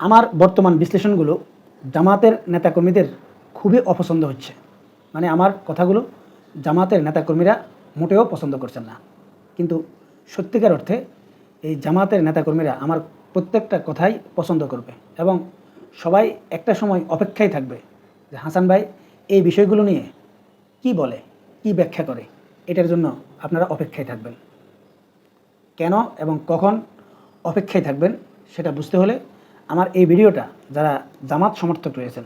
আমার বর্তমান বিশ্লেষণগুলো জামাতের নেতাকর্মীদের খুবই অপছন্দ হচ্ছে। মানে আমার কথাগুলো জামাতের নেতাকর্মীরা মোটেও পছন্দ করছেন না। কিন্তু সত্যিকার অর্থে এই জামাতের নেতাকর্মীরা আমার প্রত্যেকটা কথাই পছন্দ করবে এবং সবাই একটা সময় অপেক্ষায় থাকবে যে হাসান ভাই এই বিষয়গুলো নিয়ে কি বলে, কি ব্যাখ্যা করে, এটার জন্য আপনারা অপেক্ষায় থাকবেন। কেন এবং কখন অপেক্ষায় থাকবেন সেটা বুঝতে হলে আমার এই ভিডিওটা যারা জামাত সমর্থক রয়েছেন,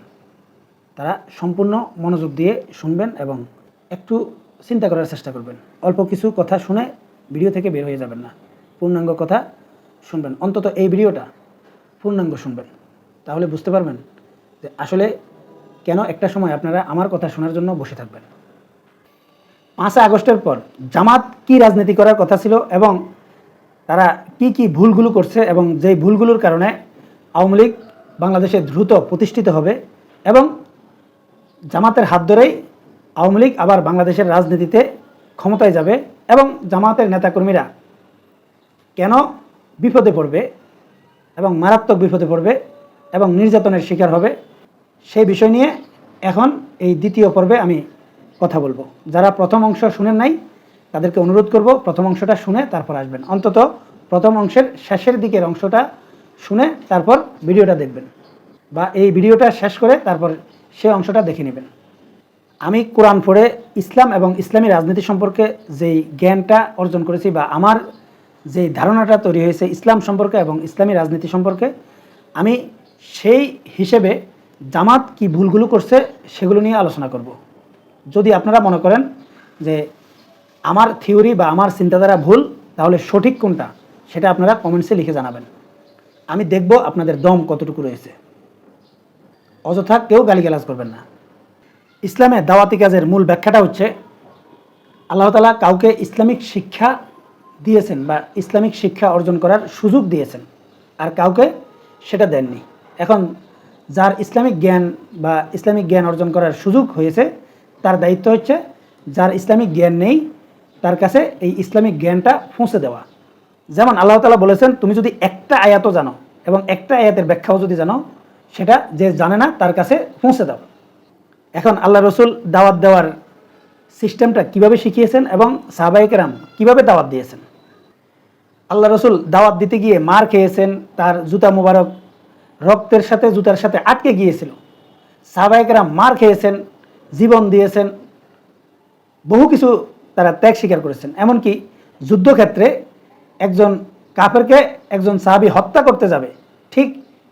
তারা সম্পূর্ণ মনোযোগ দিয়ে শুনবেন এবং একটু চিন্তা করার চেষ্টা করবেন। অল্প কিছু কথা শুনে ভিডিও থেকে বের হয়ে যাবেন না। পূর্ণাঙ্গ কথা শুনবেন। অন্তত এই ভিডিওটা পূর্ণাঙ্গ শুনবেন। তাহলে বুঝতে পারবেন যে আসলে কেন একটা সময় আপনারা আমার কথা শোনার জন্য বসে থাকবেন। পাঁচই আগস্টের পর জামাত কি রাজনীতি করার কথা ছিল এবং তারা কি কি ভুলগুলো করছে এবং যেই ভুলগুলোর কারণে আওয়ামী লীগ বাংলাদেশে দ্রুত প্রতিষ্ঠিত হবে এবং জামাতের হাত ধরেই আওয়ামী লীগ আবার বাংলাদেশের রাজনীতিতে ক্ষমতায় যাবে এবং জামাতের নেতাকর্মীরা কেন বিপদে পড়বে এবং মারাত্মক বিপদে পড়বে এবং নির্যাতনের শিকার হবে, সেই বিষয় নিয়ে এখন এই দ্বিতীয় পর্বে আমি কথা বলব। যারা প্রথম অংশ শুনেন নাই, তাদেরকে অনুরোধ করব প্রথম অংশটা শুনে তারপর আসবেন। অন্তত প্রথম অংশের শেষের দিকের অংশটা শুনে তারপর ভিডিওটা দেখবেন বা এই ভিডিওটা শেষ করে তারপর সেই অংশটা দেখে নেবেন। আমি কোরআন পড়ে ইসলাম এবং ইসলামী রাজনীতি সম্পর্কে যেই জ্ঞানটা অর্জন করেছি বা আমার যেই ধারণাটা তৈরি হয়েছে ইসলাম সম্পর্কে এবং ইসলামী রাজনীতি সম্পর্কে, আমি সেই হিসেবে জামাত কি ভুলগুলো করছে সেগুলো নিয়ে আলোচনা করব। যদি আপনারা মনে করেন যে আমার থিওরি বা আমার চিন্তাধারা ভুল, তাহলে সঠিক কোনটা সেটা আপনারা কমেন্টসে লিখে জানাবেন। আমি দেখব আপনাদের দম কতটুকু রয়েছে। অযথা কেউ গালিগালাজ করবেন না। ইসলামে দাওয়াতি কাজের মূল ব্যাখ্যাটা হচ্ছে, আল্লাহ তালা কাউকে ইসলামিক শিক্ষা দিয়েছেন বা ইসলামিক শিক্ষা অর্জন করার সুযোগ দিয়েছেন আর কাউকে সেটা দেননি। এখন যার ইসলামিক জ্ঞান বা ইসলামিক জ্ঞান অর্জন করার সুযোগ হয়েছে, তার দায়িত্ব হচ্ছে, যার ইসলামিক জ্ঞান নেই, তার কাছে এই ইসলামিক জ্ঞানটা পৌঁছে দেওয়া। যেমন আল্লাহ তালা বলেছেন, তুমি যদি একটা আয়াতও জানো এবং একটা আয়াতের ব্যাখ্যাও যদি জানো, সেটা যে জানে না তার কাছে পৌঁছে দাও। এখন আল্লাহ রসুল দাওয়াত দেওয়ার সিস্টেমটা কীভাবে শিখিয়েছেন এবং সাহবাইকেরাম কীভাবে দাওয়াত দিয়েছেন? আল্লাহ রসুল দাওয়াত দিতে গিয়ে মার খেয়েছেন, তার জুতা মুবারক রক্তের সাথে, জুতার সাথে আটকে গিয়েছিল। সাহবাইকেরাম মার খেয়েছেন, জীবন দিয়েছেন, বহু কিছু তারা ত্যাগ স্বীকার করেছেন। এমনকি যুদ্ধক্ষেত্রে একজন কাফেরকে একজন সাহাবি হত্যা করতে যাবে, ঠিক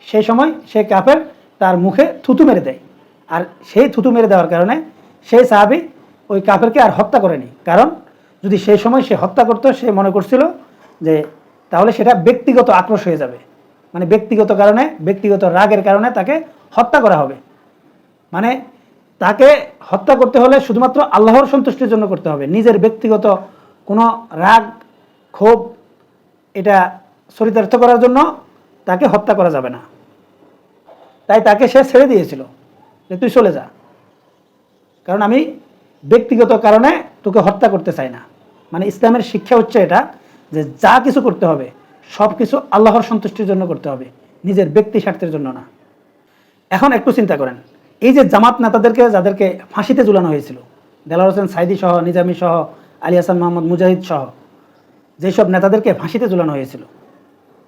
সেই সময় সেই কাফের তার মুখে থুতু মেরে দেয়। আর সেই থুতু মেরে দেওয়ার কারণে সেই সাহাবি ওই কাফেরকে আর হত্যা করেনি। কারণ যদি সেই সময় সে হত্যা করতো, সে মনে করছিল যে তাহলে সেটা ব্যক্তিগত আক্রোশ হয়ে যাবে। মানে ব্যক্তিগত কারণে, ব্যক্তিগত রাগের কারণে তাকে হত্যা করা হবে। মানে তাকে হত্যা করতে হলে শুধুমাত্র আল্লাহর সন্তুষ্টির জন্য করতে হবে। নিজের ব্যক্তিগত কোনো রাগ, ক্ষোভ এটা চরিতার্থ করার জন্য তাকে হত্যা করা যাবে না। তাই তাকে সে ছেড়ে দিয়েছিল যে তুই চলে যা। কারণ আমি ব্যক্তিগত কারণে তোকে হত্যা করতে চাই না। মানে ইসলামের শিক্ষা হচ্ছে এটা যে যা কিছু করতে হবে, সব কিছু আল্লাহর সন্তুষ্টির জন্য করতে হবে, নিজের ব্যক্তি স্বার্থের জন্য না। এখন একটু চিন্তা করেন, এই যে জামাত নেতাদেরকে যাদেরকে ফাঁসিতে ঝুলানো হয়েছিল দেলার হোসেন সাইদি সহ, নিজামী সহ, আলী হাসান মোহাম্মদ মুজাহিদ সহ যেসব নেতাদেরকে ফাঁসিতে ঝুলানো হয়েছিল,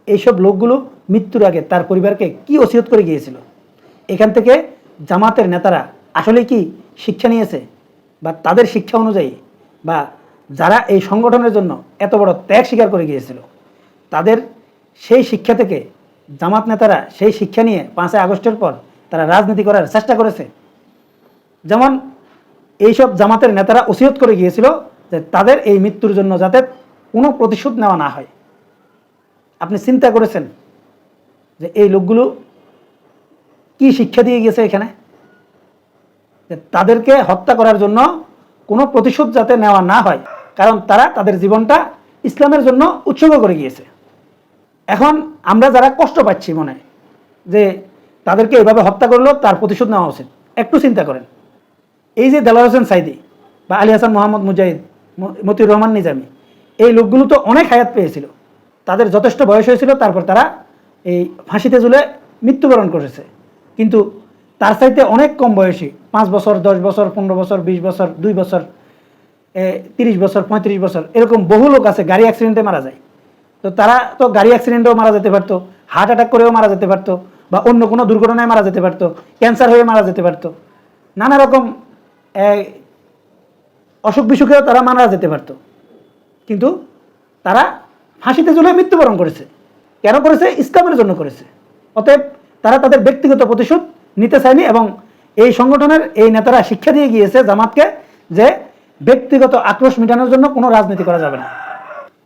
এইসব লোকগুলো মৃত্যুর আগে তার পরিবারকে কি ওসিয়ত করে গিয়েছিল? এখান থেকে জামাতের নেতারা আসলে কি শিক্ষা নিয়েছে বা তাদের শিক্ষা অনুযায়ী বা যারা এই সংগঠনের জন্য এত বড় ত্যাগ স্বীকার করে গিয়েছিল, তাদের সেই শিক্ষা থেকে জামাত নেতারা সেই শিক্ষা নিয়ে পাঁচই আগস্টের পর তারা রাজনীতি করার চেষ্টা করেছে। যেমন এইসব জামাতের নেতারা ওসিয়ত করে গিয়েছিল যে তাদের এই মৃত্যুর জন্য যাতে কোনো প্রতিশোধ নেওয়া না হয়। আপনি চিন্তা করেছেন যে এই লোকগুলো কি শিক্ষা দিয়ে গেছে এখানে? যে তাদেরকে হত্যা করার জন্য কোনো প্রতিশোধ যাতে নেওয়া না হয়, কারণ তারা তাদের জীবনটা ইসলামের জন্য উৎসর্গ করে গিয়েছে। এখন আমরা যারা কষ্ট পাচ্ছি মনে যে তাদেরকে এভাবে হত্যা করল, তার প্রতিশোধ নেওয়া উচিত। একটু চিন্তা করেন। এই যে দেলার হোসেন সাইদি বা আলী হাসান মোহাম্মদ মুজাহিদ মতিউর রহমান নিজামী এই লোকগুলো তো অনেক হায়াত পেয়েছিল। তাদের যথেষ্ট বয়স হয়েছিল, তারপর তারা এই ফাঁসিতে ঝুলে মৃত্যুবরণ করেছে। কিন্তু তার চাইতে অনেক কম বয়সী, পাঁচ বছর, দশ বছর, পনেরো বছর, বিশ বছর, দুই বছর তিরিশ বছর, পঁয়ত্রিশ বছর, এরকম বহু লোক আছে, গাড়ি অ্যাক্সিডেন্টে মারা যায়। তো তারা তো গাড়ি অ্যাক্সিডেন্টেও মারা যেতে পারতো হার্ট অ্যাটাক করেও মারা যেতে পারতো, বা অন্য কোনো দুর্ঘটনায় মারা যেতে পারতো ক্যান্সার হয়ে মারা যেতে পারতো, নানা রকম অসুখ বিসুখেও তারা মারা যেতে পারতো। কিন্তু তারা ফাঁসিতে ঝুলে মৃত্যুবরণ করেছে। কেন করেছে? ইসলামের জন্য করেছে। অতএব তারা তাদের ব্যক্তিগত প্রতিশোধ নিতে চায়নি এবং এই সংগঠনের এই নেতারা শিক্ষা দিয়ে গিয়েছে জামাতকে যে ব্যক্তিগত আক্রোশ মেটানোর জন্য কোনো রাজনীতি করা যাবে না।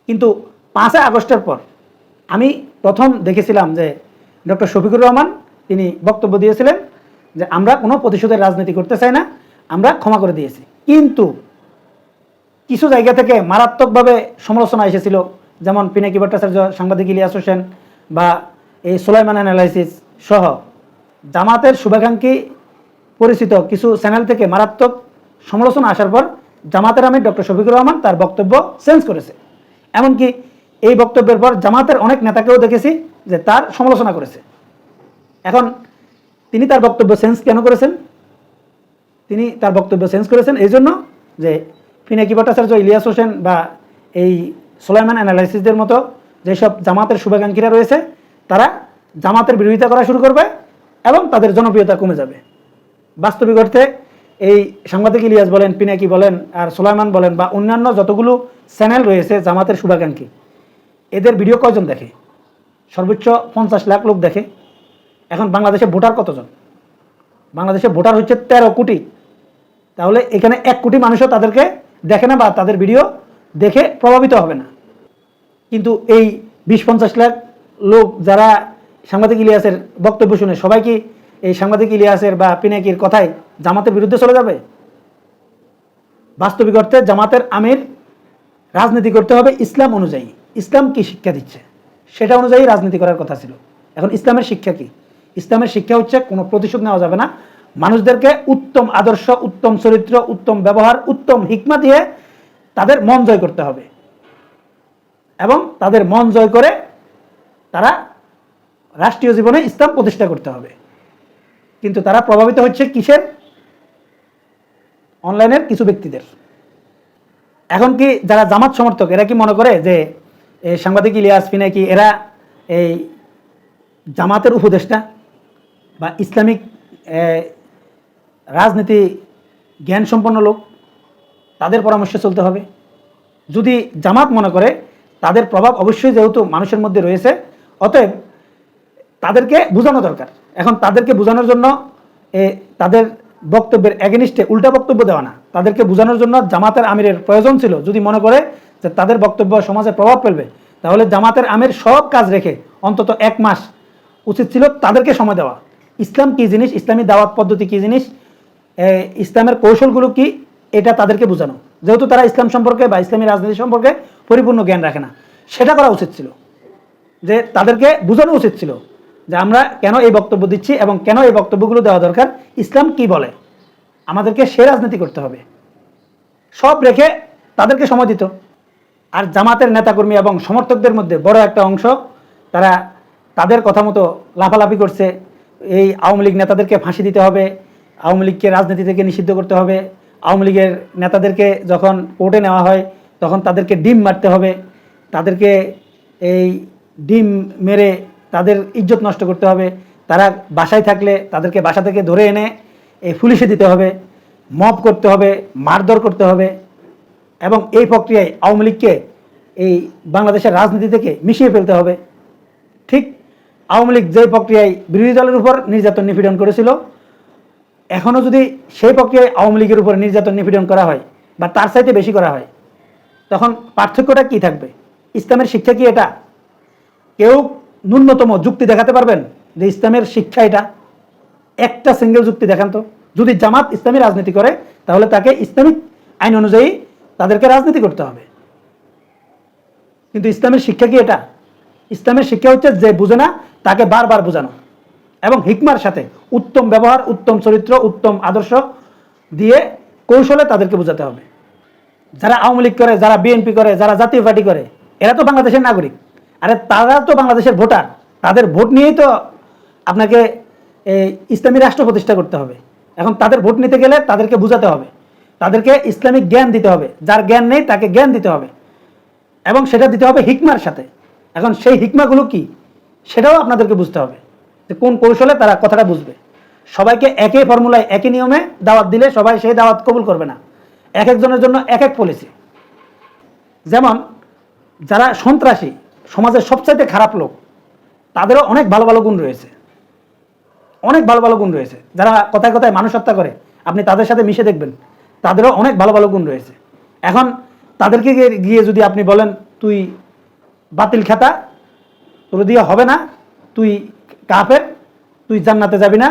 কিন্তু পাঁচই আগস্টের পর আমি প্রথম দেখেছিলাম যে ডক্টর শফিকুর রহমান তিনি বক্তব্য দিয়েছিলেন যে আমরা কোনো প্রতিশোধের রাজনীতি করতে চাই না, আমরা ক্ষমা করে দিয়েছি। কিন্তু কিছু জায়গা থেকে মারাত্মকভাবে সমালোচনা এসেছিল, যেমন পিনাকি ভট্টাচার্য, সাংবাদিক ইলিয়াস হোসেন বা এই সোলাইমান অ্যানালাইসিস সহ। জামাতের শুভাকাঙ্ক্ষী পরিচিত কিছু চ্যানেল থেকে মারাত্মক সমালোচনা আসার পর জামাতের আমির ডক্টর শফিকুর রহমান তার বক্তব্য চেঞ্জ করেছে। এমনকি এই বক্তব্যের পর জামাতের অনেক নেতাকেও দেখেছি যে তার সমালোচনা করেছে। এখন তিনি তার বক্তব্য চেঞ্জ কেন করেছেন? তিনি তার বক্তব্য চেঞ্জ করেছেন এই জন্য যে ফিনাকি ভট্টাচার্য ইলিয়াস হোসেন বা এই সোলাইমান অ্যানালাইসিসদের মতো যেসব জামাতের শুভাকাঙ্ক্ষীরা রয়েছে, তারা জামাতের বিরোধিতা করা শুরু করবে এবং তাদের জনপ্রিয়তা কমে যাবে। বাস্তবিক অর্থে এই সাংবাদিক ইলিয়াস বলেন পিনাকি বলেন আর সোলাইমান বলেন বা অন্যান্য যতগুলো চ্যানেল রয়েছে জামাতের শুভাকাঙ্ক্ষী, এদের ভিডিও কয়জন দেখে? সর্বোচ্চ পঞ্চাশ লাখ লোক দেখে। এখন বাংলাদেশে ভোটার কতজন? বাংলাদেশে ভোটার হচ্ছে তেরো কোটি। তাহলে এখানে এক কোটি মানুষও তাদেরকে দেখে না বা তাদের ভিডিও দেখে প্রভাবিত হবে না। কিন্তু এই বিশ পঞ্চাশ লাখ লোক যারা সাংবাদিক ইলিয়াসের বক্তব্য শুনে, সবাই কি এই সাংবাদিক ইলিয়াসের বা পিনাকির কথায় জামাতের বিরুদ্ধে চলে যাবে? বাস্তবিক অর্থে জামাতের আমির রাজনীতি করতে হবে ইসলাম অনুযায়ী। ইসলাম কি শিক্ষা দিচ্ছে? সেটা অনুযায়ী রাজনীতি করার কথা ছিল। এখন ইসলামের শিক্ষা কি? ইসলামের শিক্ষা হচ্ছে কোনো প্রতিশোধ নেওয়া যাবে না। মানুষদেরকে উত্তম আদর্শ, উত্তম চরিত্র, উত্তম ব্যবহার, উত্তম হিকমা দিয়ে তাদের মন জয় করতে হবে। এবং তাদের মন জয় করে তারা রাষ্ট্রীয় জীবনে ইসলাম প্রতিষ্ঠা করতে হবে। কিন্তু তারা প্রভাবিত হচ্ছে কিসের? অনলাইনের কিছু ব্যক্তিদের। এখন কি যারা জামাত সমর্থক, এরা কি মনে করে যে সাংবাদিক ইলিয়াস ফিনাকি এরা এই জামাতের উপদেষ্টা? বা ইসলামিক রাজনীতি জ্ঞান সম্পন্ন লোক তাদের পরামর্শে চলতে হবে। যদি জামাত মনে করে তাদের প্রভাব অবশ্যই যেহেতু মানুষের মধ্যে রয়েছে অতএব তাদেরকে বোঝানো দরকার। এখন তাদেরকে বোঝানোর জন্য এ, তাদের বক্তব্যের এগেনিস্টে উল্টা বক্তব্য দেওয়া না। তাদেরকে বোঝানোর জন্য জামাতের আমিরের প্রয়োজন ছিল। যদি মনে করে যে তাদের বক্তব্য সমাজে প্রভাব ফেলবে তাহলে জামাতের আমির সব কাজ রেখে অন্তত এক মাস উচিত ছিল তাদেরকে সময় দেওয়া। ইসলাম কী জিনিস? ইসলামী দাওয়াত পদ্ধতি কী জিনিস? ইসলামের কৌশলগুলো কি? এটা তাদেরকে বোঝানো। যেহেতু তারা ইসলাম সম্পর্কে বা ইসলামী রাজনীতি সম্পর্কে পরিপূর্ণ জ্ঞান রাখে না। সেটা করা উচিত ছিল। যে তাদেরকে বোঝানো উচিত ছিল যে আমরা কেন এই বক্তব্য দিচ্ছি এবং কেন এই বক্তব্যগুলো দেওয়া দরকার, ইসলাম কি বলে? আমাদেরকে সে রাজনীতি করতে হবে। সব রেখে তাদেরকে সময় দিত। আর জামাতের নেতাকর্মী এবং সমর্থকদের মধ্যে বড় একটা অংশ, তারা তাদের কথা মতো লাফালাফি করছে। এই আওয়ামী লীগ নেতাদেরকে ফাঁসি দিতে হবে। আওয়ামী লীগকে রাজনীতি থেকে নিষিদ্ধ করতে হবে। আওয়ামী লীগের নেতাদেরকে যখন কোর্টে নেওয়া হয়, তখন তাদেরকে ডিম মারতে হবে। তাদেরকে এই ডিম মেরে তাদের ইজ্জত নষ্ট করতে হবে। তারা বাসায় থাকলে তাদেরকে বাসা থেকে ধরে এনে এই পুলিশে দিতে হবে। মপ করতে হবে, মারধর করতে হবে এবং এই প্রক্রিয়ায় আওয়ামী লীগকে এই বাংলাদেশের রাজনীতি থেকে মিশিয়ে ফেলতে হবে। ঠিক আওয়ামী লীগ যে প্রক্রিয়ায় বিরোধী দলের উপর নির্যাতন নিপীড়ন করেছিল এখনও যদি সেই প্রক্রিয়ায় আওয়ামী লীগের উপর নির্যাতন নিপীড়ন করা হয় বা তার চাইতে বেশি করা হয়, তখন পার্থক্যটা কি থাকবে? ইসলামের শিক্ষা কি এটা? কেউ ন্যূনতম যুক্তি দেখাতে পারবেন যে ইসলামের শিক্ষা এটা? একটা সিঙ্গেল যুক্তি দেখান তো। যদি জামাত ইসলামী রাজনীতি করে, তাহলে তাকে ইসলামিক আইন অনুযায়ী তাদেরকে রাজনীতি করতে হবে। কিন্তু ইসলামের শিক্ষা কি এটা? ইসলামের শিক্ষা হচ্ছে যে বুঝে না, তাকে বারবার বোঝানো। এবং হিকমার সাথে উত্তম ব্যবহার, উত্তম চরিত্র, উত্তম আদর্শ দিয়ে কৌশলে তাদেরকে বোঝাতে হবে। যারা আওয়ামী লীগ করে, যারা বিএনপি করে, যারা জাতীয় পার্টি করে, এরা তো বাংলাদেশের নাগরিক। আরে তারা তো বাংলাদেশের ভোটার। তাদের ভোট নিয়েই তো আপনাকে ইসলামী রাষ্ট্র প্রতিষ্ঠা করতে হবে। এখন তাদের ভোট নিতে গেলে তাদেরকে বোঝাতে হবে। তাদেরকে ইসলামিক জ্ঞান দিতে হবে। যার জ্ঞান নেই তাকে জ্ঞান দিতে হবে। এবং সেটা দিতে হবে হিকমার সাথে। এখন সেই হিকমাগুলো কি? সেটাও আপনাদেরকে বুঝতে হবে। যে কোন কৌশলে তারা কথাটা বুঝবে। সবাইকে একই ফর্মুলায় একই নিয়মে দাওয়াত দিলে সবাই সেই দাওয়াত কবুল করবে না। এক একজনের জন্য এক এক পলিসি যেমন, যারা সন্ত্রাসী, সমাজের সবচাইতে খারাপ লোক, তাদেরও অনেক ভালো ভালো গুণ রয়েছে। অনেক ভালো ভালো গুণ রয়েছে। যারা কথায় কথায় মানুষ হত্যা করে, আপনি তাদের সাথে মিশে দেখবেন, তাদেরও অনেক ভালো ভালো গুণ রয়েছে। এখন, তাদেরকে গিয়ে- যদি আপনি বলেন, তুই বাতিল খাতা, তোর দিয়ে হবে না, তুই কাফের, তুই জান্নাতে যাবি না,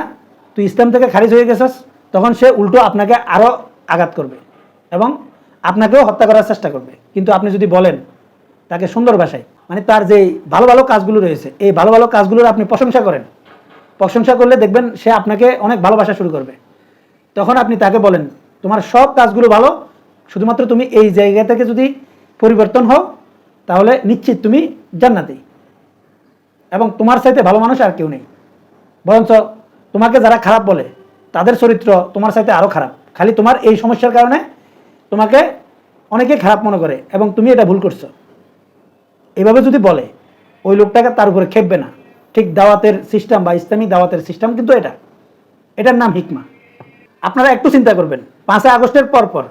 তুই ইসলাম থেকে খারিজ হয়ে গেছিস, তখন সে উল্টো আপনাকে আরও আঘাত করবে এবং আপনাকেও হত্যা করার চেষ্টা করবে। কিন্তু আপনি যদি বলেন তাকে সুন্দর ভাষায় মানে তার যে ভালো ভালো কাজগুলো রয়েছে, এই ভালো ভালো কাজগুলোর আপনি প্রশংসা করেন, প্রশংসা করলে দেখবেন সে আপনাকে অনেক ভালোবাসা শুরু করবে। তখন আপনি তাকে বলেন, তোমার সব কাজগুলো ভালো, শুধুমাত্র তুমি এই জায়গা থেকে যদি পরিবর্তন হও, তাহলে নিশ্চিত তুমি জান্নাতি এবং তোমার চাইতে ভালো মানুষ আর কেউ নেই। বরঞ্চ তোমাকে যারা খারাপ বলে, তাদের চরিত্র তোমার চাইতে আরও খারাপ। খালি তোমার এই সমস্যার কারণে তোমাকে অনেকে খারাপ মনে করে এবং তুমি এটা ভুল করছ। এভাবে যদি বলে, ওই লোকটাকে তার উপরে খেপবে না। ঠিক দাওয়াতের সিস্টেম বা ইসলামী দাওয়াতের সিস্টেম কিন্তু এটা। এটার নাম হিকমা। আপনারা একটু চিন্তা করবেন, পাঁচই আগস্টের পর পর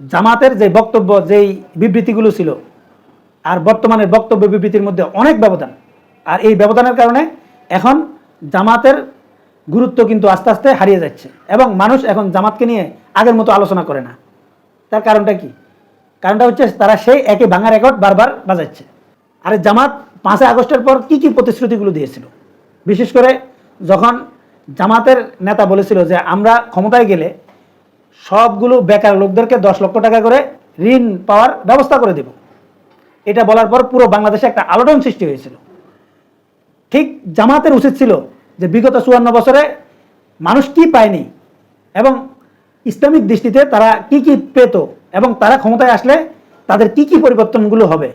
জামাতের যে বক্তব্য, যেই বিবৃতিগুলো ছিল, আর বর্তমানের বক্তব্য বিবৃতির মধ্যে অনেক ব্যবধান। আর এই ব্যবধানের কারণে এখন জামাতের গুরুত্ব কিন্তু আস্তে আস্তে হারিয়ে যাচ্ছে এবং মানুষ এখন জামাতকে নিয়ে আগের মতো আলোচনা করে না। তার কারণটা কি? কারণটা হচ্ছে তারা সেই একই ভাঙা রেকর্ড বারবার বাজাচ্ছে। আর জামাত পাঁচই আগস্টের পর কি কি প্রতিশ্রুতিগুলো দিয়েছিল? বিশেষ করে যখন জামাতের নেতা বলেছিল যে আমরা ক্ষমতায় গেলে সবগুলো বেকার লোকদেরকে দশ লক্ষ টাকা করে ঋণ পাওয়ার ব্যবস্থা করে দেব। এটা বলার পর পুরো বাংলাদেশে একটা আলোড়ন সৃষ্টি হয়েছিল। ঠিক জামাতের উচিত ছিল যে বিগত চুয়ান্ন বছরে মানুষ কি পায়নি এবং ইসলামিক দৃষ্টিতে তারা কি কি পেত এবং তারা ক্ষমতায় আসলে তাদের কি কি পরিবর্তনগুলো হবে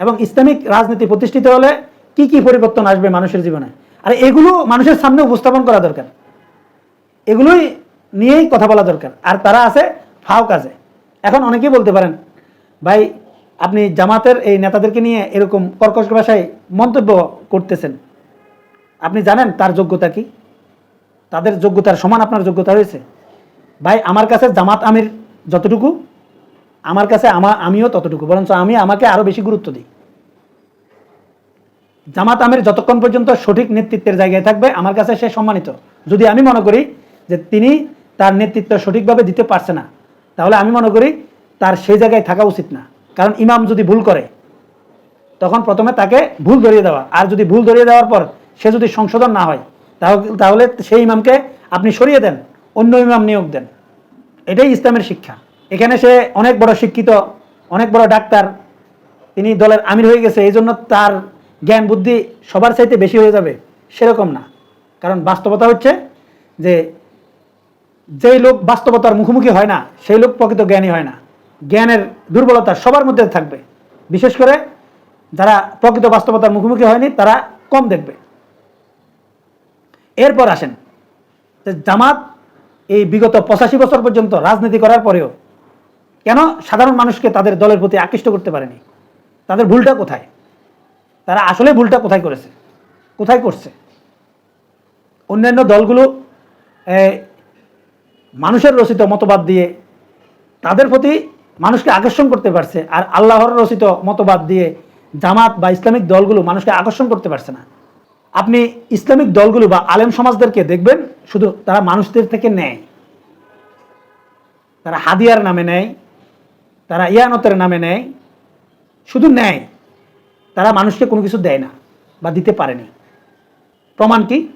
এবং ইসলামিক রাজনীতি প্রতিষ্ঠিত হলে কি কি পরিবর্তন আসবে মানুষের জীবনে। আর এগুলো মানুষের সামনে উপস্থাপন করা দরকার। এগুলোই নিয়েই কথা বলা দরকার। আর তারা আছে ফাও কাজে। এখন অনেকেই বলতে পারেন, ভাই, আপনি জামাতের এই নেতাদেরকে নিয়ে এরকম কর্কশ ভাষায় মন্তব্য করতেছেন। আপনি জানেন তার যোগ্যতা কি? তাদের যোগ্যতার সমান আপনার যোগ্যতা হয়েছে ভাই, আমার কাছে জামাত আমির যতটুকু, আমার কাছে আমা আমিও ততটুকু, বরঞ্চ আমি আমাকে আরও বেশি গুরুত্ব দিই। জামাত আমির যতক্ষণ পর্যন্ত সঠিক নেতৃত্বের জায়গায় থাকবে, আমার কাছে সে সম্মানিত। যদি আমি মনে করি যে তিনি তার নেতৃত্ব সঠিকভাবে দিতে পারছে না, তাহলে আমি মনে করি তার সেই জায়গায় থাকা উচিত না। কারণ ইমাম যদি ভুল করে তখন প্রথমে তাকে ভুল ধরিয়ে দেওয়া। আর যদি ভুল ধরিয়ে দেওয়ার পর সে যদি সংশোধন না হয়, তাহলে সেই ইমামকে আপনি সরিয়ে দেন, অন্য ইমাম নিয়োগ দেন। এটাই ইসলামের শিক্ষা। এখানে সে অনেক বড় শিক্ষিত, অনেক বড় ডাক্তার, তিনি দলের আমির হয়ে গেছে এই জন্য তার জ্ঞান বুদ্ধি সবার চাইতে বেশি হয়ে যাবে, সেরকম না। কারণ বাস্তবতা হচ্ছে যে, যেই লোক বাস্তবতার মুখোমুখি হয় না, সেই লোক প্রকৃত জ্ঞানী হয় না। জ্ঞানের দুর্বলতা সবার মধ্যে থাকবে। বিশেষ করে যারা প্রকৃত বাস্তবতার মুখোমুখি হয়নি, তারা কম দেখবে। এরপর আসেন জামাত এই বিগত পঁচাশি বছর পর্যন্ত রাজনীতি করার পরেও কেন সাধারণ মানুষকে তাদের দলের প্রতি আকৃষ্ট করতে পারেনি? তাদের ভুলটা কোথায়? তারা আসলে ভুলটা কোথায় করেছে? কোথায় করছে? অন্যান্য দলগুলো মানুষের রচিত মতবাদ দিয়ে তাদের প্রতি মানুষকে আকর্ষণ করতে পারছে, আর আল্লাহর রচিত মতবাদ দিয়ে জামাত বা ইসলামিক দলগুলো মানুষকে আকর্ষণ করতে পারছে না। আপনি ইসলামিক দলগুলো বা আলেম সমাজদেরকে দেখবেন, শুধু তারা মানুষদের থেকে নেয়। তারা হাদিয়ার নামে নেয়, তারা ইয়ানতের নামে নেয়, শুধু নেয়। তারা মানুষকে কোনো কিছু দেয় না বা দিতে পারেনি। প্রমাণ কি?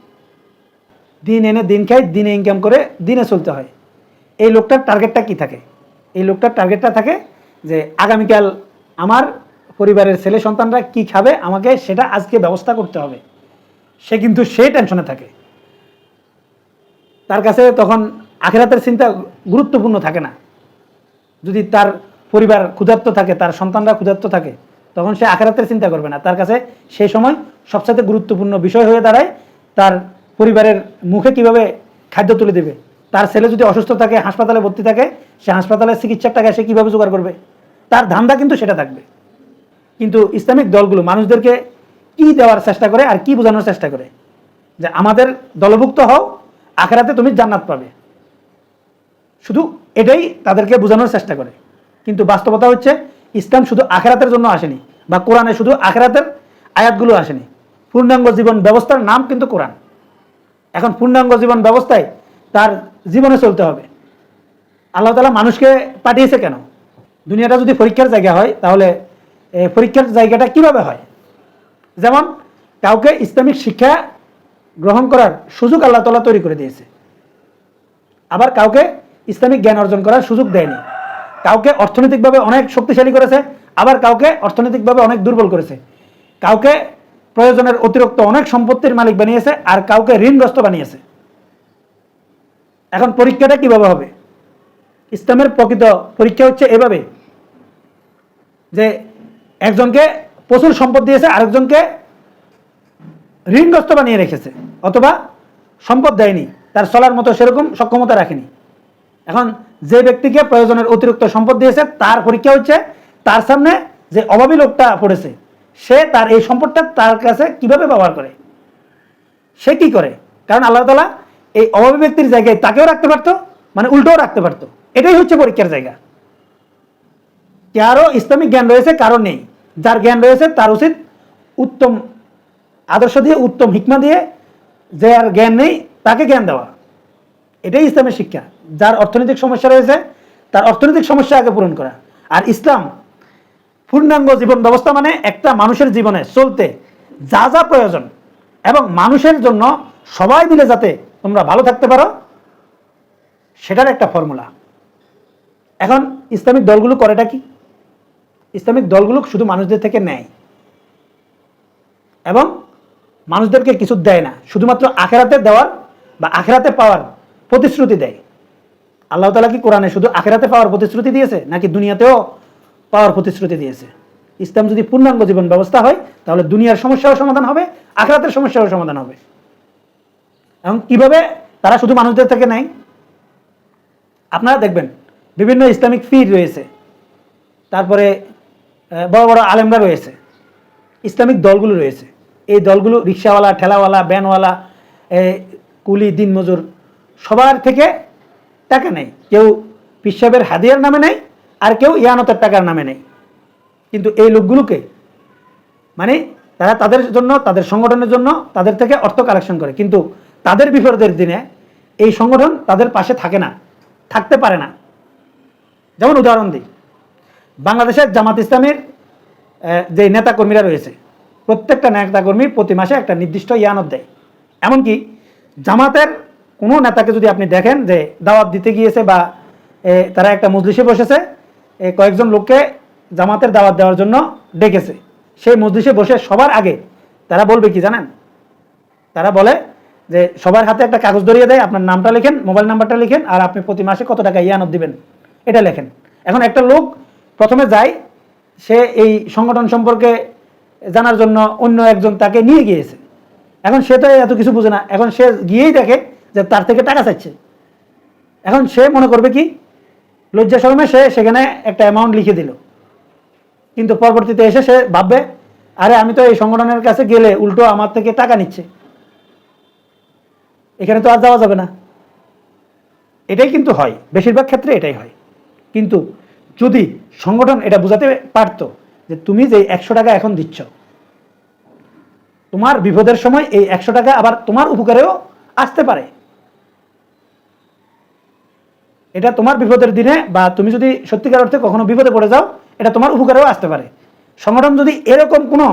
দিন এনে দিন খায়, দিনে ইনকাম করে, দিনে চলতে হয়। এই লোকটার টার্গেটটা কি থাকে? এই লোকটার টার্গেটটা থাকে যে আগামীকাল আমার পরিবারের ছেলে সন্তানরা কি খাবে, আমাকে সেটা আজকে ব্যবস্থা করতে হবে। সে কিন্তু সেই টেনশনে থাকে। তার কাছে তখন আখেরাতের চিন্তা গুরুত্বপূর্ণ থাকে না। যদি তার পরিবার ক্ষুধার্ত থাকে, তার সন্তানরা ক্ষুধার্ত থাকে, তখন সে আখেরাতের চিন্তা করবে না। তার কাছে সেই সময় সবচাইতে গুরুত্বপূর্ণ বিষয় হয়ে দাঁড়ায় তার পরিবারের মুখে কীভাবে খাদ্য তুলে দেবে। তার ছেলে যদি অসুস্থ থাকে, হাসপাতালে ভর্তি থাকে, সে হাসপাতালের চিকিৎসার টাকা সে কীভাবে জোগাড় করবে? তার ধান্দা কিন্তু সেটা থাকবে। কিন্তু ইসলামিক দলগুলো মানুষদেরকে কি দেওয়ার চেষ্টা করে আর কি বোঝানোর চেষ্টা করে? যে আমাদের দলভুক্ত হও, আখেরাতে তুমি জান্নাত পাবে। শুধু এটাই তাদেরকে বোঝানোর চেষ্টা করে। কিন্তু বাস্তবতা হচ্ছে, ইসলাম শুধু আখেরাতের জন্য আসেনি বা কোরআনে শুধু আখেরাতের আয়াতগুলো আসেনি। পূর্ণাঙ্গ জীবন ব্যবস্থার নাম কিন্তু কোরআন। এখন পূর্ণাঙ্গ জীবন ব্যবস্থায় তার জীবনে চলতে হবে। আল্লাহ তালা মানুষকে পাঠিয়েছে কেন? দুনিয়াটা যদি পরীক্ষার জায়গা হয়, তাহলে পরীক্ষার জায়গাটা কীভাবে হয়? যেমন, কাউকে ইসলামিক শিক্ষা গ্রহণ করার সুযোগ আল্লাহ তালা তৈরি করে দিয়েছে। আবার কাউকে ইসলামিক জ্ঞান অর্জন করার সুযোগ দেয়নি। কাউকে অর্থনৈতিকভাবে অনেক শক্তিশালী করেছে, আবার কাউকে অর্থনৈতিকভাবে অনেক দুর্বল করেছে। কাউকে প্রয়োজনের অতিরিক্ত অনেক সম্পত্তির মালিক বানিয়েছে, আর কাউকে ঋণগ্রস্ত বানিয়েছে। এখন পরীক্ষাটা কীভাবে হবে? ইসলামের প্রকৃত পরীক্ষা হচ্ছে এভাবে যে একজনকে প্রচুর সম্পদ দিয়েছে, আরেকজনকে ঋণগ্রস্ত বানিয়ে রেখেছে, অথবা সম্পদ দেয়নি, তার চলার মতো সেরকম সক্ষমতা রাখেনি। এখন যে ব্যক্তিকে প্রয়োজনের অতিরিক্ত সম্পদ দিয়েছে, তার পরীক্ষা হচ্ছে তার সামনে যে অভাবী লোকটা পড়েছে, সে তার এই সম্পদটা তার কাছে কীভাবে ব্যবহার করে? সে কি করে? কারণ আল্লাহ তালা এই অভাবী ব্যক্তির জায়গায় তাকেও রাখতে পারতো মানে উল্টোও রাখতে পারতো। এটাই হচ্ছে পরীক্ষার জায়গা। কারও ইসলামিক জ্ঞান রয়েছে কারও নেই। যার জ্ঞান রয়েছে তার উচিত উত্তম আদর্শ দিয়ে, উত্তম হিকমা দিয়ে যে আর জ্ঞান নেই তাকে জ্ঞান দেওয়া। এটাই ইসলামের শিক্ষা। যার অর্থনৈতিক সমস্যা রয়েছে, তার অর্থনৈতিক সমস্যা আগে পূরণ করা। আর ইসলাম পূর্ণাঙ্গ জীবন ব্যবস্থা মানে একটা মানুষের জীবনে চলতে যা যা প্রয়োজন এবং মানুষের জন্য সবাই মিলে যাতে তোমরা ভালো থাকতে পারো, সেটার একটা ফর্মুলা। এখন ইসলামিক দলগুলো করেটা কি? ইসলামিক দলগুলো শুধু মানুষদের থেকে নেয়। এবং মানুষদেরকে কিছু দেয় না, শুধুমাত্র আখেরাতে দেওয়ার বা আখেরাতে পাওয়ার প্রতিশ্রুতি দেয়। আল্লাহ তালা কি কোরআনে শুধু আখেরাতে পাওয়ার প্রতিশ্রুতি দিয়েছে, নাকি দুনিয়াতেও পাওয়ার প্রতিশ্রুতি দিয়েছে? ইসলাম যদি পূর্ণাঙ্গ জীবন ব্যবস্থা হয়, তাহলে দুনিয়ার সমস্যাও সমাধান হবে, আখেরাতের সমস্যাও সমাধান হবে। এবং কীভাবে তারা শুধু মানুষদের থেকে নেয়? আপনারা দেখবেন, বিভিন্ন ইসলামিক ফির রয়েছে। তারপরে বড় বড় আলেমরা রয়েছে ইসলামিক দলগুলো রয়েছে। এই দলগুলো রিক্সাওয়ালা ঠেলাওয়ালা ভ্যানওয়ালা এ, কুলি দিনমজুর সবার থেকে টাকা নেই কেউ পিসাবের হাদিয়ার নামে নেই আর কেউ ইয়ানতের টাকার নামে নেই কিন্তু এই লোকগুলোকে মানে তারা তাদের জন্য তাদের সংগঠনের জন্য তাদের থেকে অর্থ কালেকশন করে। কিন্তু তাদের বিপদের দিনে এই সংগঠন তাদের পাশে থাকে না থাকতে পারে না। যেমন উদাহরণ দিই বাংলাদেশের জামাত ইসলামের যে নেতাকর্মীরা রয়েছে, প্রত্যেকটা নেতাকর্মী প্রতি মাসে একটা নির্দিষ্ট ইয়ানত দেয়। এমনকি জামাতের কোনো নেতাকে যদি আপনি দেখেন যে দাওয়াত দিতে গিয়েছে বা তারা একটা মজলিসে বসেছে কয়েকজন লোককে জামাতের দাওয়াত দেওয়ার জন্য ডেকেছে। সেই মজলিসে বসে সবার আগে তারা বলবে কি জানেন? তারা বলে যে সবার হাতে একটা কাগজ ধরিয়ে দেয়, আপনার নামটা লেখেন, মোবাইল নাম্বারটা লিখেন, আর আপনি প্রতি মাসে কত টাকা ইয়ানত দিবেন, এটা লেখেন। এখন একটা লোক প্রথমে যায়, সে এই সংগঠন সম্পর্কে জানার জন্য অন্য একজন তাকে নিয়ে গিয়েছে। এখন সে তো এত কিছু বুঝে না। এখন সে গিয়েই দেখে যে তার থেকে টাকা চাইছে। এখন সে মনে করবে কি, লজ্জা শরমে সে সেখানে একটা অ্যামাউন্ট লিখে দিল। কিন্তু পরবর্তীতে এসে সে ভাববে, আরে, আমি তো এই সংগঠনের কাছে গেলে উল্টো আমার থেকে টাকা নিচ্ছে। এখানে তো আর যাওয়া যাবে না। এটাই কিন্তু হয়। বেশিরভাগ ক্ষেত্রে এটাই হয়। কিন্তু যদি সংগঠন এটা বোঝাতে পারতো যে তুমি যে একশো টাকা এখন দিচ্ছ, তোমার বিপদের সময় এই একশো টাকা আবার তোমার উপকারেও আসতে পারে। এটা তোমার বিপদের দিনে বা তুমি যদি সত্যিকার অর্থে কখনো বিপদে পড়ে যাও, এটা তোমার উপকারেও আসতে পারে। সংগঠন যদি এরকম কোনো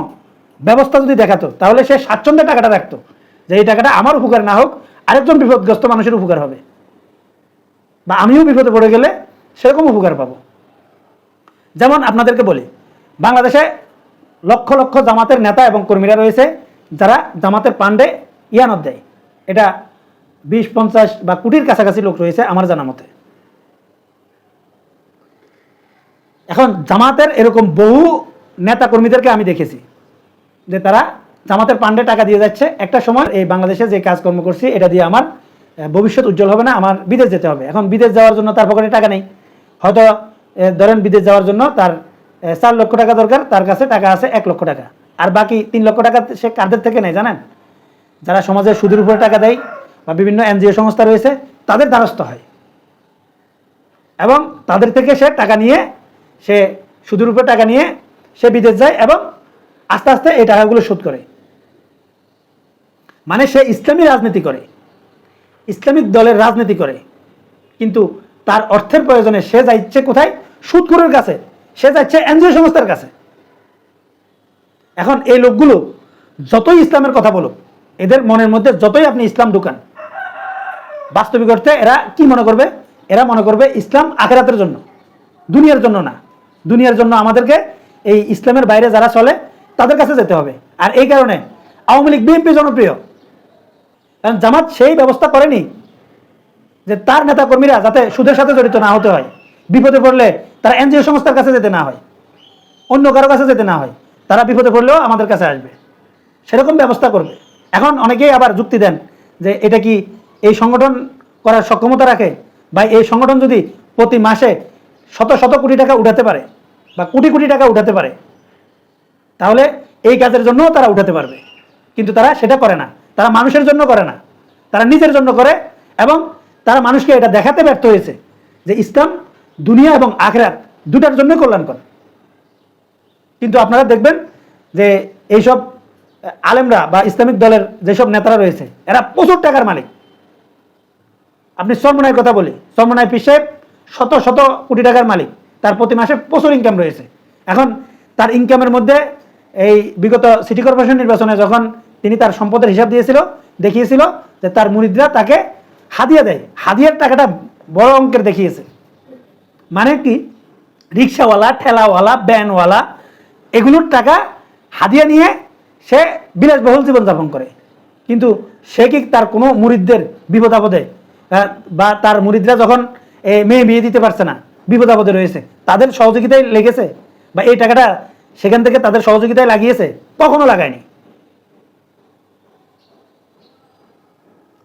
ব্যবস্থা যদি দেখাতো, তাহলে সে স্বাচ্ছন্দ্যে টাকাটা রাখতো যে এই টাকাটা আমার উপকার না হোক, আরেকজন বিপদগ্রস্ত মানুষের উপকার হবে। বা আমিও বিপদে পড়ে গেলে সেরকম উপকার পাবো। যেমন আপনাদেরকে বলি, বাংলাদেশে লক্ষ লক্ষ জামাতের নেতা এবং কর্মীরা রয়েছে, যারা জামাতের পান্ডে ইয়ানত দেয়। এটা বিশ, পঞ্চাশ বা কোটির কাছাকাছি লোক রয়েছে আমার জানা মতে। এখন জামাতের এরকম বহু নেতা কর্মীদেরকে আমি দেখেছি, যে তারা জামাতের পান্ডে টাকা দিয়ে যাচ্ছে। একটা সময় এই বাংলাদেশে যে কাজকর্ম করছি, এটা দিয়ে আমার ভবিষ্যৎ উজ্জ্বল হবে না, আমার বিদেশ যেতে হবে। এখন বিদেশ যাওয়ার জন্য তার পকেটে টাকা নেই। হয়তো ধরেন বিদেশ যাওয়ার জন্য তার চার লক্ষ টাকা দরকার, তার কাছে টাকা আছে এক লক্ষ টাকা। আর বাকি তিন লক্ষ টাকা সে কাদের থেকে নেয় জানেন? যারা সমাজের সুদের উপরে টাকা দেয় বা বিভিন্ন এনজিও সংস্থা রয়েছে, তাদের দ্বারস্থ হয়। এবং তাদের থেকে সে টাকা নিয়ে, সে সুদের উপরে টাকা নিয়ে সে বিদেশ যায় এবং আস্তে আস্তে এই টাকাগুলো শোধ করে। মানে সে ইসলামী রাজনীতি করে। ইসলামিক দলের রাজনীতি করে। কিন্তু তার অর্থের প্রয়োজনে সে যাচ্ছে কোথায়? সুদখোরের কাছে। সে যাচ্ছে এনজিও সংস্থার কাছে। এখন এই লোকগুলো যতই ইসলামের কথা বলুক, এদের মনের মধ্যে যতই আপনি ইসলাম ঢুকান, বাস্তবিক অর্থে এরা কি মনে করবে? এরা মনে করবে ইসলাম আখেরাতের জন্য, দুনিয়ার জন্য না। দুনিয়ার জন্য আমাদেরকে এই ইসলামের বাইরে যারা চলে, তাদের কাছে যেতে হবে। আর এই কারণে আওয়ামী লীগ, বিএনপি জনপ্রিয়। কারণ জামাত সেই ব্যবস্থা করেনি যে তার নেতা কর্মীরা যাতে সুদের সাথে জড়িত না হতে হয়, বিপদে পড়লে তারা এনজিও সংস্থার কাছে যেতে না হয়, অন্য কারও কাছে যেতে না হয়, তারা বিপদে পড়লেও আমাদের কাছে আসবে। সেরকম ব্যবস্থা করবে। এখন অনেকেই আবার যুক্তি দেন যে এটা কি এই সংগঠন করার সক্ষমতা রাখে বা এই সংগঠন যদি প্রতি মাসে শত শত কোটি টাকা উঠাতে পারে বা কোটি কোটি টাকা উঠাতে পারে, তাহলে এই কাজের জন্যও তারা উঠাতে পারবে। কিন্তু তারা সেটা করে না। তারা মানুষের জন্য করে না। তারা নিজের জন্য করে এবং তারা মানুষকে এটা দেখাতে ব্যর্থ হয়েছে যে ইসলাম, দুনিয়া এবং আখরাত দুটার জন্য কল্যাণকর। কিন্তু আপনারা দেখবেন যে এইসব আলেমরা বা ইসলামিক দলের যেসব নেতারা রয়েছে, এরা প্রচুর টাকার মালিক। আপনি সর্বনায়ের কথা বলি সর্বনায় পীর সাহেব শত শত কোটি টাকার মালিক। তার প্রতি মাসে প্রচুর ইনকাম রয়েছে। এখন তার ইনকামের মধ্যে এই বিগত সিটি কর্পোরেশন নির্বাচনে যখন তিনি তার সম্পদের হিসাব দিয়েছিল, দেখিয়েছিল যে তার মুরিদরা তাকে হাদিয়া দেয়। হাদিয়ার টাকাটা বড় অঙ্কের দেখিয়েছে। মানে কি? রিক্সাওয়ালা, ঠেলাওয়ালা, ব্যানওয়ালা, এগুলোর টাকা হাদিয়া নিয়ে সে বিলাসবহুল জীবনযাপন করে। কিন্তু সে কি তার কোনো মুরিদদের বিপদ আপদে বা তার মুরিদরা যখন মেয়ে বিয়ে দিতে পারছে না, বিপদ আপদে রয়েছে, তাদের সহযোগিতায় লেগেছে? বা এই টাকাটা সেখান থেকে তাদের সহযোগিতায় লাগিয়েছে? কখনো লাগায়নি।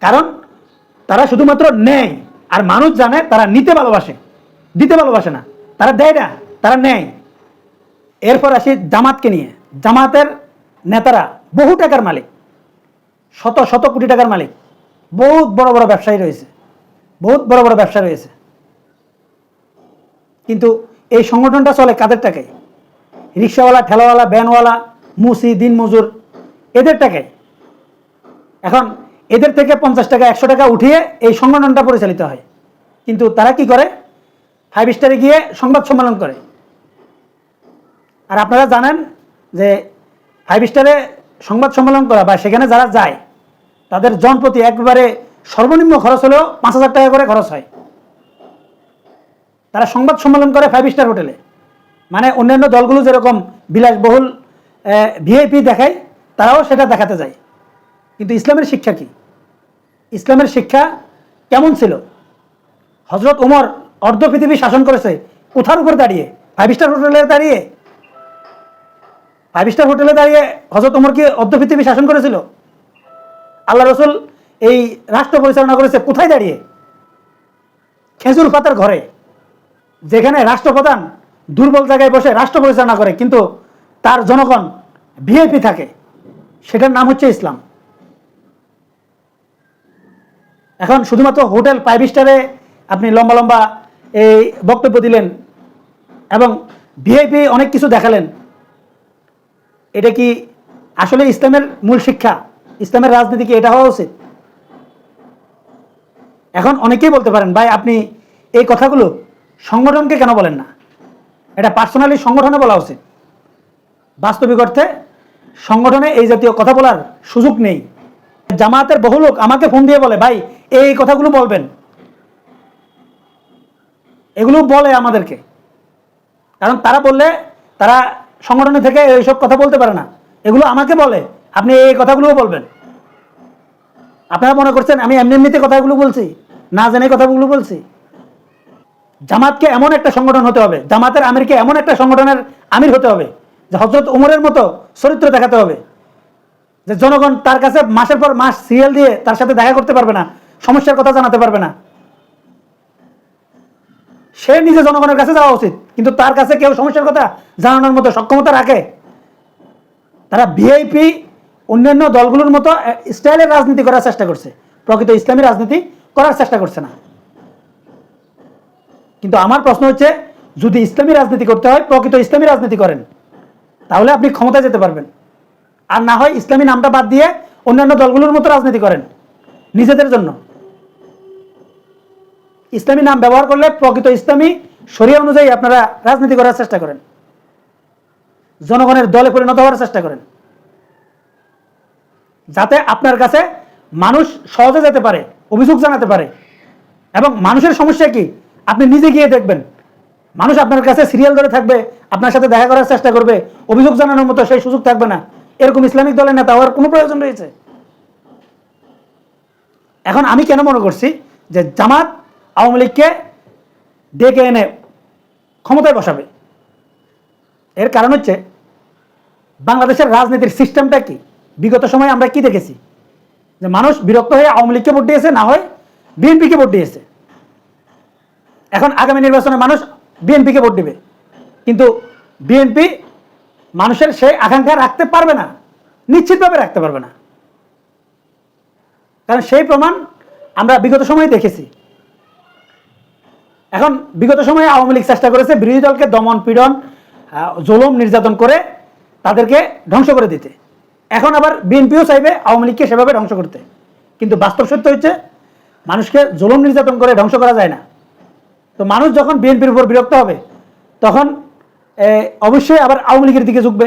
কারণ তারা শুধুমাত্র নেয়। আর মানুষ জানে তারা নিতে ভালোবাসে। দিতে ভালোবাসে না। তারা দেয় না, তারা নেয়। এরপর আসি জামাতকে নিয়ে। জামাতের নেতারা বহু টাকার মালিক। শত শত কোটি টাকার মালিক। বহুত বড় বড় ব্যবসায়ী রয়েছে। বহুত বড় বড় ব্যবসা রয়েছে। কিন্তু এই সংগঠনটা চলে কাদের টাকায় রিক্সাওয়ালা, ঠেলাওয়ালা, ভ্যানওয়ালা, মুসি, দিনমজুর, এদের টাকায় এখন এদের থেকে পঞ্চাশ টাকা, একশো টাকা উঠিয়ে এই সংগঠনটা পরিচালিত হয়। কিন্তু তারা কি করে? ফাইভ স্টারে গিয়ে সংবাদ সম্মেলন করে। আর আপনারা জানেন যে ফাইভ স্টারে সংবাদ সম্মেলন করা বা সেখানে যারা যায়, তাদের জনপ্রতি একবারে সর্বনিম্ন খরচ হলেও পাঁচ হাজার টাকা করে খরচ হয়। তারা সংবাদ সম্মেলন করে ফাইভ স্টার হোটেলে। মানে অন্যান্য দলগুলো যেরকম বিলাসবহুল ভিআইপি দেখায়, তারাও সেটা দেখাতে যায়। কিন্তু ইসলামের শিক্ষা কি? ইসলামের শিক্ষা কেমন ছিল? হজরত ওমর অর্ধ পৃথিবী শাসন করেছে, কোথার উপর দাঁড়িয়ে? ফাইভ স্টার হোটেলে দাঁড়িয়ে? ফাইভ স্টার হোটেলে দাঁড়িয়ে হজরত ওমর কি অর্ধ পৃথিবী শাসন করেছিল? আল্লাহ রসুল এই রাষ্ট্র পরিচালনা করেছে, কোথায় দাঁড়িয়ে? খেজুর পাতার ঘরে, যেখানে রাষ্ট্রপ্রধান দুর্বল জায়গায় বসে রাষ্ট্র পরিচালনা করে, কিন্তু তার জনগণ ভিআইপি থাকে। সেটার নাম হচ্ছে ইসলাম। এখন শুধুমাত্র হোটেল ফাইভ স্টারে আপনি লম্বা লম্বা এই বক্তব্য দিলেন এবং ভিআইপি অনেক কিছু দেখালেন। এটা কি আসলে ইসলামের মূল শিক্ষা? ইসলামের রাজনীতি কি এটা হওয়া উচিত? এখন অনেকেই বলতে পারেন, ভাই, আপনি এই কথাগুলো সংগঠনকে কেন বলেন না? এটা পার্সোনালি সংগঠনে বলা উচিত। বাস্তবিক অর্থে সংগঠনে এই জাতীয় কথা বলার সুযোগ নেই। জামায়াতের বহু লোক আমাকে ফোন দিয়ে বলে, ভাই, এই কথাগুলো বলবেন। এগুলো বলে আমাদেরকে। কারণ তারা বললে তারা সংগঠনে থেকে এইসব কথা বলতে পারে না। এগুলো আমাকে বলে, আপনি এই কথাগুলোও বলবেন। আপনারা মনে করছেন আমি এমনি এমনিতে কথাগুলো বলছি, না জেনে কথাগুলো বলছি? জামাতকে এমন একটা সংগঠন হতে হবে, জামাতের আমিরকে এমন একটা সংগঠনের আমির হতে হবে, যে হজরত উমরের মতো চরিত্র দেখাতে হবে। যে জনগণ তার কাছে মাসের পর মাস সিরিয়াল দিয়ে তার সাথে দেখা করতে পারবে না, সমস্যার কথা জানাতে পারবে না। সে নিজে জনগণের কাছে যাওয়া উচিত, কিন্তু তার কাছে কেউ সমস্যার কথা জানানোর মতো সক্ষমতা রাখে। তারা ভিআইপি অন্যান্য দলগুলোর মতো স্টাইলের রাজনীতি করার চেষ্টা করছে। প্রকৃত ইসলামী রাজনীতি করার চেষ্টা করছে না। কিন্তু আমার প্রশ্ন হচ্ছে, যদি ইসলামী রাজনীতি করতে হয়, প্রকৃত ইসলামী রাজনীতি করেন, তাহলে আপনি ক্ষমতায় যেতে পারবেন। আর না হয় ইসলামী নামটা বাদ দিয়ে অন্যান্য দলগুলোর মতো রাজনীতি করেন নিজেদের জন্য। ইসলামী নাম ব্যবহার করলে প্রকৃত ইসলামী শরীয় অনুযায়ী আপনারা রাজনীতি করার চেষ্টা করেন। জনগণের দলে পরিণত হওয়ার চেষ্টা করেন। যাতে আপনার কাছে মানুষ সহজে যেতে পারে, অভিযোগ জানাতে পারে। এবং মানুষের সমস্যা কি? আপনি নিজে গিয়ে দেখবেন। মানুষ আপনার কাছে সিরিয়াল ধরে থাকবে, আপনার সাথে দেখা করার চেষ্টা করবে, অভিযোগ জানানোর মতো সেই সুযোগ থাকবে না। এরকম ইসলামিক দলের নেতা হওয়ার কোনো প্রয়োজন রয়েছে? এখন আমি কেন মনে করছি যে জামাত আওয়ামী লীগকে ডেকে এনে ক্ষমতায় বসাবে? এর কারণ হচ্ছে বাংলাদেশের রাজনীতির সিস্টেমটা কি? বিগত সময়ে আমরা কি দেখেছি? যে মানুষ বিরক্ত হয়ে আওয়ামী লীগকে ভোট দিয়েছে, না হয় বিএনপিকে ভোট দিয়েছে। এখন আগামী নির্বাচনে মানুষ বিএনপিকে ভোট দেবে। কিন্তু বিএনপি মানুষের সেই আকাঙ্ক্ষা রাখতে পারবে না, নিশ্চিতভাবে রাখতে পারবে না। কারণ সেই প্রমাণ আমরা বিগত সময়ে দেখেছি। এখন বিগত সময়ে আওয়ামী লীগ চেষ্টা করেছে বিরোধী দলকে দমন, পীড়ন জুলুম, নির্যাতন করে তাদেরকে ধ্বংস করে দিতে। এখন আবার বিএনপিও চাইবে আওয়ামী লীগকে সেভাবে ধ্বংস করতে। কিন্তু বাস্তব সত্য হচ্ছে, মানুষকে জুলুম, নির্যাতন করে ধ্বংস করা যায় না। তো মানুষ যখন বিএনপির উপর বিরক্ত হবে, তখন অবশ্যই আবার আওয়ামী লীগের দিকে ঝুঁকবে।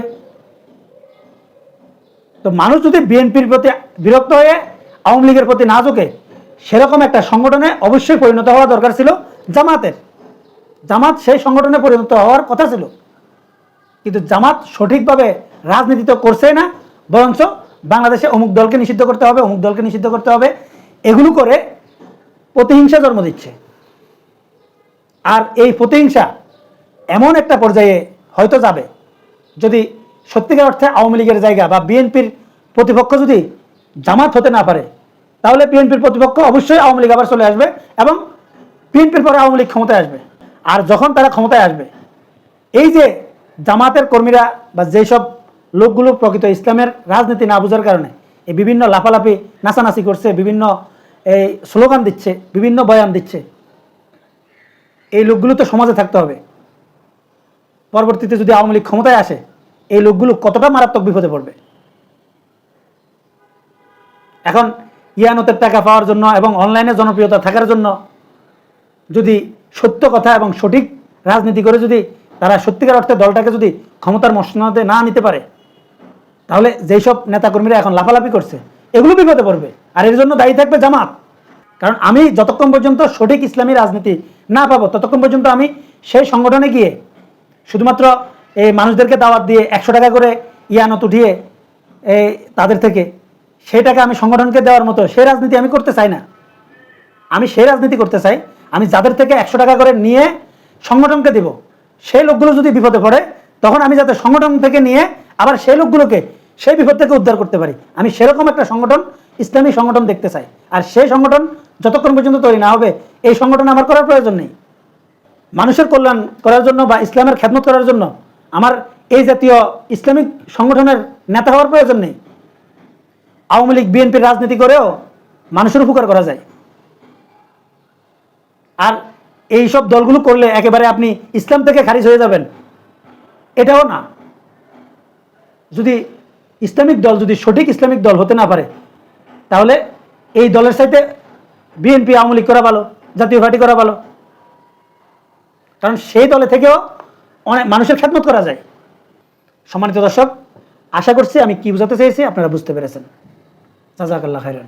তো মানুষ যদি বিএনপির প্রতি বিরক্ত হয়ে আওয়ামী লীগের প্রতি না ঝুঁকে, সেরকম একটা সংগঠনে অবশ্যই পরিণত হওয়া দরকার ছিল জামাতের। জামাত সেই সংগঠনে পরিণত হওয়ার কথা ছিল। কিন্তু জামাত সঠিকভাবে রাজনীতি তো করছেই না, বরঞ্চ বাংলাদেশে অমুক দলকে নিষিদ্ধ করতে হবে, অমুক দলকে নিষিদ্ধ করতে হবে, এগুলো করে প্রতিহিংসা জন্ম দিচ্ছে। আর এই প্রতিহিংসা এমন একটা পর্যায়ে হয়তো যাবে, যদি সত্যিকার অর্থে আওয়ামী লীগের জায়গা বা বিএনপির প্রতিপক্ষ যদি জামাত হতে না পারে, তাহলে বিএনপির প্রতিপক্ষ অবশ্যই আওয়ামী লীগ আবার চলে আসবে এবং বিএনপির পরে আওয়ামী লীগ ক্ষমতায় আসবে। আর যখন তারা ক্ষমতায় আসবে, এই যে জামাতের কর্মীরা বা যেসব লোকগুলো প্রকৃত ইসলামের রাজনীতি না বোঝার কারণে এই বিভিন্ন লাফালাফি, নাচানাচি করছে, বিভিন্ন এই স্লোগান দিচ্ছে, বিভিন্ন বয়ান দিচ্ছে, এই লোকগুলো তো সমাজে থাকতে হবে। পরবর্তীতে যদি আওয়ামী লীগ ক্ষমতায় আসে, এই লোকগুলো কতটা মারাত্মক বিপদে পড়বে? এখন ইয়ানতের টাকা পাওয়ার জন্য এবং অনলাইনে জনপ্রিয়তা থাকার জন্য যদি সত্য কথা এবং সঠিক রাজনীতি করে যদি তারা সত্যিকার অর্থে দলটাকে যদি ক্ষমতার মসনদে না নিতে পারে, তাহলে যেই সব নেতাকর্মীরা এখন লাফালাফি করছে, এগুলো বিপদে পড়বে। আর এর জন্য দায়ী থাকবে জামাত। কারণ আমি যতক্ষণ পর্যন্ত সঠিক ইসলামী রাজনীতি না পাবো, ততক্ষণ পর্যন্ত আমি সেই সংগঠনে গিয়ে শুধুমাত্র এই মানুষদেরকে দাওয়াত দিয়ে একশো টাকা করে ইয়ানত উঠিয়ে এই তাদের থেকে সেই টাকা আমি সংগঠনকে দেওয়ার মতো সেই রাজনীতি আমি করতে চাই না। আমি সেই রাজনীতি করতে চাই। আমি যাদের থেকে একশো টাকা করে নিয়ে সংগঠনকে দেব, সেই লোকগুলো যদি বিপদে পড়ে, তখন আমি যাতে সংগঠন থেকে নিয়ে আবার সেই লোকগুলোকে সেই বিপদ থেকে উদ্ধার করতে পারি। আমি সেরকম একটা সংগঠন, ইসলামী সংগঠন দেখতে চাই। আর সেই সংগঠন যতক্ষণ পর্যন্ত তৈরি না হবে, এই সংগঠন আমার করার প্রয়োজন নেই। মানুষের কল্যাণ করার জন্য বা ইসলামের খেদমত করার জন্য আমার এই জাতীয় ইসলামিক সংগঠনের নেতা হওয়ার প্রয়োজন নেই। আওয়ামী লীগ, বিএনপির রাজনীতি করেও মানুষের উপকার করা যায়। আর এই সব দলগুলো করলে একেবারে আপনি ইসলাম থেকে খারিজ হয়ে যাবেন। এটাও না। যদি ইসলামিক দল, যদি সঠিক ইসলামিক দল হতে না পারে, তাহলে এই দলের সাথে বিএনপি, আওয়ামী লীগ করা ভালো, জাতীয় পার্টি করা ভালো। কারণ সেই দলে থেকেও অনেক মানুষের খ্যাতমত করা যায়। সম্মানিত দর্শক, আশা করছি আমি কি বুঝাতে চাইছি আপনারা বুঝতে পেরেছেন। জাজাকাল্লাহ খাইরান